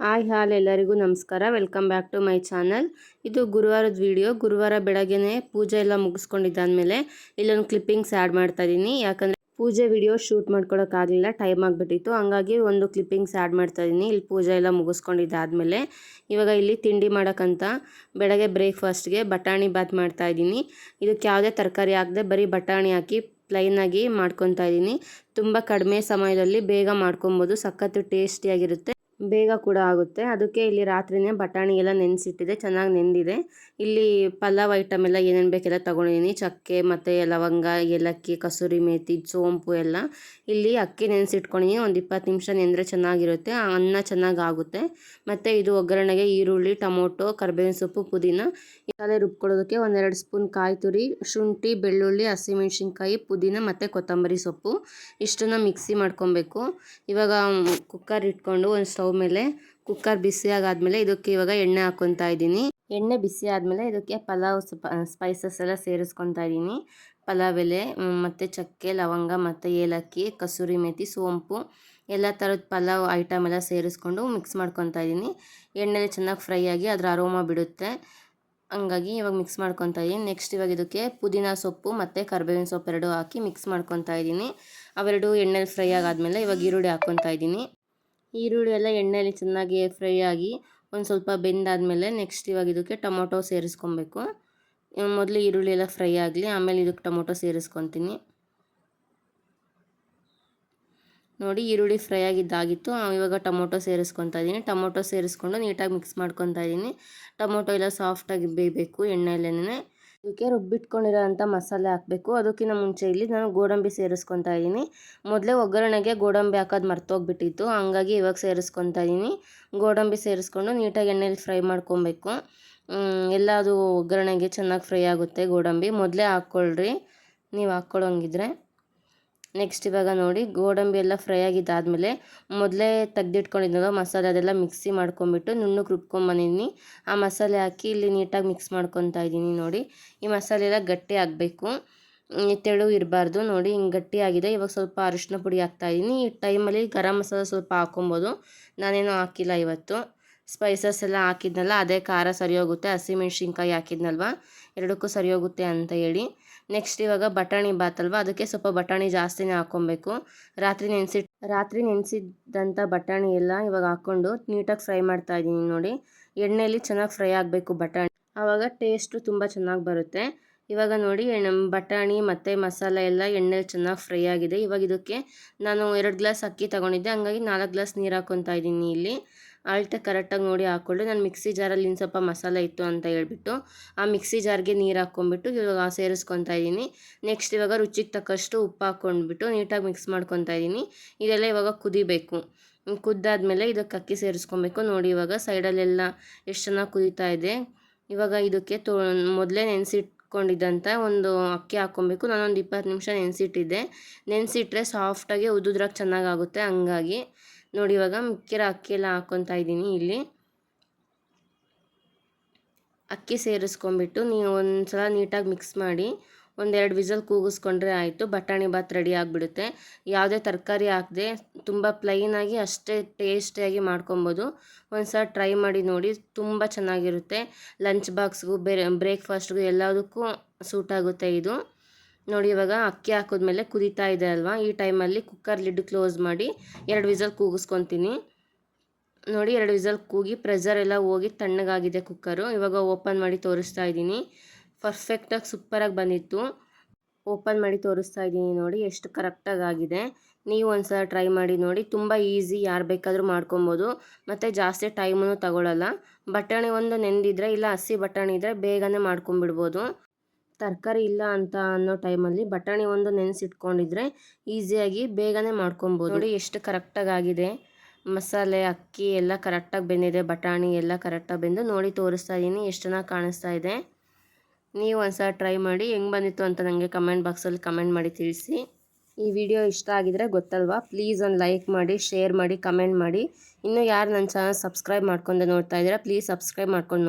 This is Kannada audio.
ಹಾಯ್ ಹಾಲ್ ಎಲ್ಲರಿಗೂ ನಮಸ್ಕಾರ. Welcome back to my channel ಇದು ಗುರುವಾರದ ವಿಡಿಯೋ ಗುರುವಾರ ಬೆಳಗ್ಗೆನೇ ಪೂಜೆ ಎಲ್ಲ ಮುಗಿಸ್ಕೊಂಡಿದ್ದಾದಮೇಲೆ ಇಲ್ಲೊಂದು ಕ್ಲಿಪ್ಪಿಂಗ್ಸ್ ಆ್ಯಡ್ ಮಾಡ್ತಾ ಇದ್ದೀನಿ. ಯಾಕಂದರೆ ಪೂಜೆ ವಿಡಿಯೋ ಶೂಟ್ ಮಾಡ್ಕೊಳೋಕ್ಕಾಗಲಿಲ್ಲ ಟೈಮ್ ಆಗಿಬಿಟ್ಟಿತ್ತು. ಹಂಗಾಗಿ ಒಂದು ಕ್ಲಿಪ್ಪಿಂಗ್ಸ್ ಆ್ಯಡ್ ಮಾಡ್ತಾ ಇದ್ದೀನಿ. ಇಲ್ಲಿ ಪೂಜೆ ಎಲ್ಲ ಮುಗಿಸ್ಕೊಂಡಿದ್ದಾದ್ಮೇಲೆ ಇವಾಗ ಇಲ್ಲಿ ತಿಂಡಿ ಮಾಡೋಕ್ಕಂತ ಬೆಳಗ್ಗೆ ಬ್ರೇಕ್ಫಾಸ್ಟ್ಗೆ ಬಟಾಣಿ ಬಾತ್ ಮಾಡ್ತಾ ಇದ್ದೀನಿ. ಇದಕ್ಕೆ ಯಾವುದೇ ತರಕಾರಿ ಹಾಕದೆ ಬರೀ ಬಟಾಣಿ ಹಾಕಿ ಪ್ಲೈನಾಗಿ ಮಾಡ್ಕೊತಾ ಇದ್ದೀನಿ. ತುಂಬ ಕಡಿಮೆ ಸಮಯದಲ್ಲಿ ಬೇಗ ಮಾಡ್ಕೊಬೋದು. ಸಖತ್ತು ಟೇಸ್ಟಿಯಾಗಿರುತ್ತೆ ಬೇಗ ಕೂಡ ಆಗುತ್ತೆ. ಅದಕ್ಕೆ ಇಲ್ಲಿ ರಾತ್ರಿನೇ ಬಟಾಣಿ ಎಲ್ಲ ನೆನೆಸಿಟ್ಟಿದೆ, ಚೆನ್ನಾಗಿ ನೆಂದಿದೆ. ಇಲ್ಲಿ ಪಲಾವ್ ಐಟಮ್ ಎಲ್ಲ ಏನೇನು ಬೇಕೆಲ್ಲ ತೊಗೊಂಡಿದ್ದೀನಿ. ಚಕ್ಕೆ ಮತ್ತು ಲವಂಗ, ಏಲಕ್ಕಿ, ಕಸೂರಿ ಮೇಥಿ ಸೋಂಪು ಎಲ್ಲ ಇಲ್ಲಿ ಅಕ್ಕಿ ನೆನೆಸಿಟ್ಕೊಂಡಿದ್ದೀನಿ. ಒಂದು ಇಪ್ಪತ್ತು ನಿಮಿಷ ನೆಂದರೆ ಚೆನ್ನಾಗಿರುತ್ತೆ. ಅನ್ನ ಚೆನ್ನಾಗಿ ಆಗುತ್ತೆ ಮತ್ತು ಇದು ಒಗ್ಗರಣೆಗೆ ಈರುಳ್ಳಿ, ಟೊಮೊಟೊ, ಕರ್ಬೇವಿನ ಸೊಪ್ಪು, ಪುದೀನ. ಮಸಾಲೆ ರುಬ್ಕೊಳ್ಳೋದಕ್ಕೆ ಒಂದೆರಡು ಸ್ಪೂನ್ ಕಾಯಿ ತುರಿ, ಶುಂಠಿ, ಬೆಳ್ಳುಳ್ಳಿ, ಹಸಿಮೆಣ್ಸಿನ್ಕಾಯಿ, ಪುದೀನ ಮತ್ತು ಕೊತ್ತಂಬರಿ ಸೊಪ್ಪು. ಇಷ್ಟನ್ನು ಮಿಕ್ಸಿ ಮಾಡ್ಕೊಬೇಕು. ಇವಾಗ ಕುಕ್ಕರ್ ಇಟ್ಕೊಂಡು ಒಂದು ಸ್ಟವ್ ಮೇಲೆ ಕುಕ್ಕರ್ ಬಿಸಿ ಆಗಾದ್ಮೇಲೆ ಇದಕ್ಕೆ ಇವಾಗ ಎಣ್ಣೆ ಹಾಕ್ಕೊತಾ ಇದ್ದೀನಿ. ಎಣ್ಣೆ ಬಿಸಿ ಆದಮೇಲೆ ಇದಕ್ಕೆ ಪಲಾವ್ ಸ್ಪೈಸಸ್ ಎಲ್ಲ ಸೇರಿಸ್ಕೊತಾ ಇದ್ದೀನಿ. ಪಲಾವ್ ಎಲೆ ಮತ್ತು ಚಕ್ಕೆ, ಲವಂಗ, ಮತ್ತು ಏಲಕ್ಕಿ, ಕಸೂರಿ ಮೇಥಿ ಸೋಂಪು, ಎಲ್ಲ ಥರದ ಪಲಾವ್ ಐಟಮ್ ಎಲ್ಲ ಸೇರಿಸ್ಕೊಂಡು ಮಿಕ್ಸ್ ಮಾಡ್ಕೊತಾ ಇದ್ದೀನಿ. ಎಣ್ಣೆಲಿ ಚೆನ್ನಾಗಿ ಫ್ರೈ ಆಗಿ ಅದರ ಅರೋಮ ಬಿಡುತ್ತೆ. ಹಂಗಾಗಿ ಇವಾಗ ಮಿಕ್ಸ್ ಮಾಡ್ಕೊತಾ ಇದ್ದೀನಿ. ನೆಕ್ಸ್ಟ್ ಇವಾಗ ಇದಕ್ಕೆ ಪುದೀನ ಸೊಪ್ಪು ಮತ್ತು ಕರ್ಬೇವಿನ ಸೊಪ್ಪು ಎರಡು ಹಾಕಿ ಮಿಕ್ಸ್ ಮಾಡ್ಕೊತಾ ಇದ್ದೀನಿ. ಅವೆರಡು ಎಣ್ಣೆಲಿ ಫ್ರೈ ಆಗಾದ್ಮೇಲೆ ಇವಾಗ ಈರುಳ್ಳಿ ಹಾಕ್ಕೊತಾ ಇದ್ದೀನಿ. ಈರುಳ್ಳಿ ಎಲ್ಲ ಎಣ್ಣೆಯಲ್ಲಿ ಚೆನ್ನಾಗಿ ಫ್ರೈ ಆಗಿ ಒಂದು ಸ್ವಲ್ಪ ಬೆಂದಾದಮೇಲೆ ನೆಕ್ಸ್ಟ್ ಇವಾಗ ಇದಕ್ಕೆ ಟೊಮೊಟೊ ಸೇರಿಸ್ಕೊಬೇಕು. ಮೊದಲು ಈರುಳ್ಳಿ ಎಲ್ಲ ಫ್ರೈ ಆಗಲಿ, ಆಮೇಲೆ ಇದಕ್ಕೆ ಟೊಮೊಟೊ ಸೇರಿಸ್ಕೊತೀನಿ. ನೋಡಿ ಈರುಳ್ಳಿ ಫ್ರೈ ಆಗಿದ್ದಾಗಿತ್ತು. ಇವಾಗ ಟೊಮೊಟೊ ಸೇರಿಸ್ಕೊತಾ ಇದ್ದೀನಿ ಟೊಮೊಟೊ ಸೇರಿಸ್ಕೊಂಡು ನೀಟಾಗಿ ಮಿಕ್ಸ್ ಮಾಡ್ಕೊತಾ ಇದ್ದೀನಿ ಟೊಮೊಟೊ ಎಲ್ಲ ಸಾಫ್ಟಾಗಿ ಬೇಯಬೇಕು ಎಣ್ಣೆಯಲ್ಲೇ ಇದಕ್ಕೆ ರುಬ್ಬಿಟ್ಕೊಂಡಿರೋಂಥ ಮಸಾಲೆ ಹಾಕಬೇಕು. ಅದಕ್ಕಿಂತ ಮುಂಚೆ ಇಲ್ಲಿ ನಾನು ಗೋಡಂಬಿ ಸೇರಿಸ್ಕೊತಾ ಇದ್ದೀನಿ. ಮೊದಲೇ ಒಗ್ಗರಣೆಗೆ ಗೋಡಂಬಿ ಹಾಕೋದು ಮರ್ತೋಗ್ಬಿಟ್ಟಿತ್ತು. ಹಂಗಾಗಿ ಇವಾಗ ಸೇರಿಸ್ಕೊತಾ ಇದ್ದೀನಿ. ಗೋಡಂಬಿ ಸೇರಿಸ್ಕೊಂಡು ನೀಟಾಗಿ ಎಣ್ಣೆಲಿ ಫ್ರೈ ಮಾಡ್ಕೊಬೇಕು. ಎಲ್ಲ ಅದು ಒಗ್ಗರಣೆಗೆ ಚೆನ್ನಾಗಿ ಫ್ರೈ ಆಗುತ್ತೆ ಗೋಡಂಬಿ. ಮೊದಲೇ ಹಾಕ್ಕೊಳ್ರಿ. ನೀವು ಹಾಕ್ಕೊಳ್ಳೋಂಗಿದ್ರೆ. ನೆಕ್ಸ್ಟ್ ಇವಾಗ ನೋಡಿ, ಗೋಡಂಬಿ ಎಲ್ಲ ಫ್ರೈ ಆಗಿದ್ದಾದಮೇಲೆ ಮೊದಲೇ ತೆಗ್ದಿಟ್ಕೊಂಡಿದ್ದಲ್ಲ ಮಸಾಲೆ ಅದೆಲ್ಲ ಮಿಕ್ಸಿ ಮಾಡ್ಕೊಂಬಿಟ್ಟು ನುಣ್ಣಗೆ ರುಬ್ಕೊಂಬಂದಿದ್ದೀನಿ ಆ ಮಸಾಲೆ ಹಾಕಿ ಇಲ್ಲಿ ನೀಟಾಗಿ ಮಿಕ್ಸ್ ಮಾಡ್ಕೊತಾ ಇದ್ದೀನಿ ನೋಡಿ. ಈ ಮಸಾಲೆ ಎಲ್ಲ ಗಟ್ಟಿ ಆಗಬೇಕು. ತೆಳು ಇರಬಾರ್ದು ನೋಡಿ, ಹಿಂಗೆ ಗಟ್ಟಿಯಾಗಿದೆ ಇವಾಗ ಸ್ವಲ್ಪ ಅರಿಶಿನ ಪುಡಿ ಹಾಕ್ತಾಯಿದ್ದೀನಿ ಈ ಟೈಮಲ್ಲಿ ಗರಂ ಮಸಾಲೆ ಸ್ವಲ್ಪ ಹಾಕ್ಕೊಬೋದು ನಾನೇನು ಹಾಕಿಲ್ಲ ಇವತ್ತು. ಸ್ಪೈಸಸ್ ಎಲ್ಲ ಹಾಕಿದ್ನಲ್ಲ, ಅದೇ ಖಾರ ಸರಿ ಹೋಗುತ್ತೆ ಹಸಿಮೆಣ್ಸಿನ್ಕಾಯಿ ಹಾಕಿದ್ನಲ್ವ? ಎರಡಕ್ಕೂ ಸರಿ ಹೋಗುತ್ತೆ ಅಂತ ಹೇಳಿ. ನೆಕ್ಸ್ಟ್ ಇವಾಗ ಬಟಾಣಿ ಬಾತ್ ಅಲ್ವಾ ಅದಕ್ಕೆ ಸ್ವಲ್ಪ ಬಟಾಣಿ ಜಾಸ್ತಿನೇ ಹಾಕ್ಕೊಬೇಕು. ರಾತ್ರಿ ನೆನೆಸಿ ರಾತ್ರಿ ನೆನೆಸಿದ್ದಂಥ ಬಟಾಣಿ ಎಲ್ಲ ಇವಾಗ ಹಾಕ್ಕೊಂಡು ನೀಟಾಗಿ ಫ್ರೈ ಮಾಡ್ತಾ ಇದ್ದೀನಿ ನೋಡಿ. ಎಣ್ಣೆಯಲ್ಲಿ ಚೆನ್ನಾಗಿ ಫ್ರೈ ಆಗಬೇಕು ಬಟಾಣಿ. ಆವಾಗ ಟೇಸ್ಟು ತುಂಬ ಚೆನ್ನಾಗಿ ಬರುತ್ತೆ. ಇವಾಗ ನೋಡಿ ಬಟಾಣಿ ಮತ್ತು ಮಸಾಲ ಎಲ್ಲ ಎಣ್ಣೆಲಿ ಚೆನ್ನಾಗಿ ಫ್ರೈ ಆಗಿದೆ. ಇವಾಗ ಇದಕ್ಕೆ ನಾನು ಎರಡು ಗ್ಲಾಸ್ ಅಕ್ಕಿ ತಗೊಂಡಿದ್ದೆ. ಹಂಗಾಗಿ ನಾಲ್ಕು ಗ್ಲಾಸ್ ನೀರು ಹಾಕ್ಕೊತಾ ಇದ್ದೀನಿ ಇಲ್ಲಿ. ಅಳತೆ ಕರೆಕ್ಟಾಗಿ ನೋಡಿ ಹಾಕ್ಕೊಳ್ಳಿ ನಾನು ಮಿಕ್ಸಿ ಜಾರಲ್ಲಿ ಇನ್ನು ಸ್ವಲ್ಪ ಮಸಾಲೆ ಇತ್ತು ಅಂತ ಹೇಳ್ಬಿಟ್ಟು ಆ ಮಿಕ್ಸಿ ಜಾರ್ಗೆ ನೀರು ಹಾಕ್ಕೊಂಡ್ಬಿಟ್ಟು ಇವಾಗ ಸೇರಿಸ್ಕೊತಾ ಇದ್ದೀನಿ. ನೆಕ್ಸ್ಟ್ ಇವಾಗ ರುಚಿಗೆ ತಕ್ಕಷ್ಟು ಉಪ್ಪು ಹಾಕ್ಕೊಂಡ್ಬಿಟ್ಟು ನೀಟಾಗಿ ಮಿಕ್ಸ್ ಮಾಡ್ಕೊತಾ ಇದ್ದೀನಿ. ಇದೆಲ್ಲ ಇವಾಗ ಕುದಿಬೇಕು. ಕುದ್ದಾದಮೇಲೆ ಇದಕ್ಕೆ ಅಕ್ಕಿ ಸೇರಿಸ್ಕೊಬೇಕು. ನೋಡಿ ಇವಾಗ ಸೈಡಲ್ಲೆಲ್ಲ ಎಷ್ಟು ಚೆನ್ನಾಗಿ ಕುದೀತಾ ಇದೆ. ಇವಾಗ ಇದಕ್ಕೆ ತೋ, ಮೊದಲೇ ನೆನೆಸಿಟ್ಕೊಂಡಿದ್ದಂಥ ಒಂದು ಅಕ್ಕಿ ಹಾಕ್ಕೊಬೇಕು. ನಾನೊಂದು ಇಪ್ಪತ್ತು ನಿಮಿಷ ನೆನೆಸಿಟ್ಟಿದ್ದೆ. ನೆನೆಸಿಟ್ರೆ ಸಾಫ್ಟಾಗಿ ಉದುದ್ರಾಗ ಚೆನ್ನಾಗಾಗುತ್ತೆ ಹಂಗಾಗಿ. ನೋಡಿ, ಇವಾಗ ಮಿಕ್ಕಿರೋ ಎಲ್ಲ ಹಾಕ್ಕೊತಾ ಇದ್ದೀನಿ ಇಲ್ಲಿ. ಅಕ್ಕಿ ಸೇರಿಸ್ಕೊಂಬಿಟ್ಟು ನೀವು ಒಂದು ಸಲ ನೀಟಾಗಿ ಮಿಕ್ಸ್ ಮಾಡಿ ಒಂದೆರಡು ವಿಸಲ್ ಕೂಗಿಸ್ಕೊಂಡ್ರೆ ಆಯಿತು. ಬಟಾಣಿ ಬಾತ್ ರೆಡಿ ಆಗಿಬಿಡುತ್ತೆ. ಯಾವುದೇ ತರಕಾರಿ ಹಾಕದೆ ತುಂಬ ಪ್ಲೈನಾಗಿ ಅಷ್ಟೇ ಟೇಸ್ಟಿಯಾಗಿ ಮಾಡ್ಕೊಬೋದು. ಒಂದು ಸಲ ಟ್ರೈ ಮಾಡಿ ನೋಡಿ, ತುಂಬ ಚೆನ್ನಾಗಿರುತ್ತೆ. ಲಂಚ್ ಬಾಕ್ಸ್ಗೂ ಬೇರೆ ಬ್ರೇಕ್ಫಾಸ್ಟ್ಗೂ ಎಲ್ಲದಕ್ಕೂ ಸೂಟ್ ಆಗುತ್ತೆ ಇದು. ನೋಡಿ, ಇವಾಗ ಅಕ್ಕಿ ಹಾಕಿದ್ಮೇಲೆ ಕುದೀತಾ ಇದೆ ಅಲ್ವಾ? ಈ ಟೈಮಲ್ಲಿ ಕುಕ್ಕರ್ ಲಿಡ್ ಕ್ಲೋಸ್ ಮಾಡಿ ಎರಡು ವಿಸಲ್ ಕೂಗಿಸ್ಕೊತೀನಿ. ನೋಡಿ, ಎರಡು ವಿಸಲ್ ಕೂಗಿ ಪ್ರೆಸರ್ ಎಲ್ಲ ಹೋಗಿ ತಣ್ಣಗಾಗಿದೆ ಕುಕ್ಕರು ಇವಾಗ ಓಪನ್ ಮಾಡಿ ತೋರಿಸ್ತಾ ಇದ್ದೀನಿ. ಪರ್ಫೆಕ್ಟಾಗಿ ಸೂಪರಾಗಿ ಬಂದಿತ್ತು. ಓಪನ್ ಮಾಡಿ ತೋರಿಸ್ತಾ ಇದ್ದೀನಿ ನೋಡಿ, ಎಷ್ಟು ಕರೆಕ್ಟಾಗಿ ಆಗಿದೆ. ನೀವು ಒಂದು ಸಲ ಟ್ರೈ ಮಾಡಿ ನೋಡಿ, ತುಂಬ ಈಸಿ ಯಾರು ಬೇಕಾದರೂ ಮಾಡ್ಕೊಬೋದು. ಮತ್ತು ಜಾಸ್ತಿ ಟೈಮೂ ತಗೊಳ್ಳಲ್ಲ ಬಟಾಣಿ ಒಂದು ನೆಂದಿದ್ರೆ ಇಲ್ಲ, ಹಸಿ ಬಟಾಣಿ ಇದ್ದರೆ ಬೇಗನೆ ಮಾಡ್ಕೊಂಬಿಡ್ಬೋದು ತರಕಾರಿ ಇಲ್ಲ ಅಂತ ಅನ್ನೋ ಟೈಮಲ್ಲಿ ಬಟಾಣಿ ಒಂದು ನೆನೆಸಿಟ್ಕೊಂಡಿದ್ರೆ ಈಸಿಯಾಗಿ ಬೇಗನೆ ಮಾಡ್ಕೊಬೋದು. ನೋಡಿ ಎಷ್ಟು ಕರೆಕ್ಟಾಗಿ ಆಗಿದೆ ಮಸಾಲೆ, ಅಕ್ಕಿ ಎಲ್ಲ ಕರೆಕ್ಟಾಗಿ ಬೆಂದಿದೆ. ಬಟಾಣಿ ಎಲ್ಲ ಕರೆಕ್ಟಾಗಿ ಬೆಂದು ನೋಡಿ ತೋರಿಸ್ತಾ ಇದ್ದೀನಿ ಎಷ್ಟು ಚೆನ್ನಾಗಿ ಕಾಣಿಸ್ತಾ ಇದೆ. ನೀವು ಒಂದ್ಸಲ ಟ್ರೈ ಮಾಡಿ ಹೆಂಗೆ ಬಂದಿತ್ತು ಅಂತ ನನಗೆ ಕಮೆಂಟ್ ಬಾಕ್ಸಲ್ಲಿ ಕಮೆಂಟ್ ಮಾಡಿ ತಿಳಿಸಿ. ಈ ವಿಡಿಯೋ ಇಷ್ಟ ಆಗಿದ್ರೆ ಗೊತ್ತಲ್ವಾ? ಪ್ಲೀಸ್ ಒಂದು ಲೈಕ್ ಮಾಡಿ ಶೇರ್ ಮಾಡಿ ಕಮೆಂಟ್ ಮಾಡಿ. ಇನ್ನೂ ಯಾರು ನನ್ನ ಚಾನಲ್ ಸಬ್ಸ್ಕ್ರೈಬ್ ಮಾಡ್ಕೊಂಡು ನೋಡ್ತಾ ಇದ್ದೀರಾ ಪ್ಲೀಸ್ ಸಬ್ಸ್ಕ್ರೈಬ್ ಮಾಡ್ಕೊಂಡು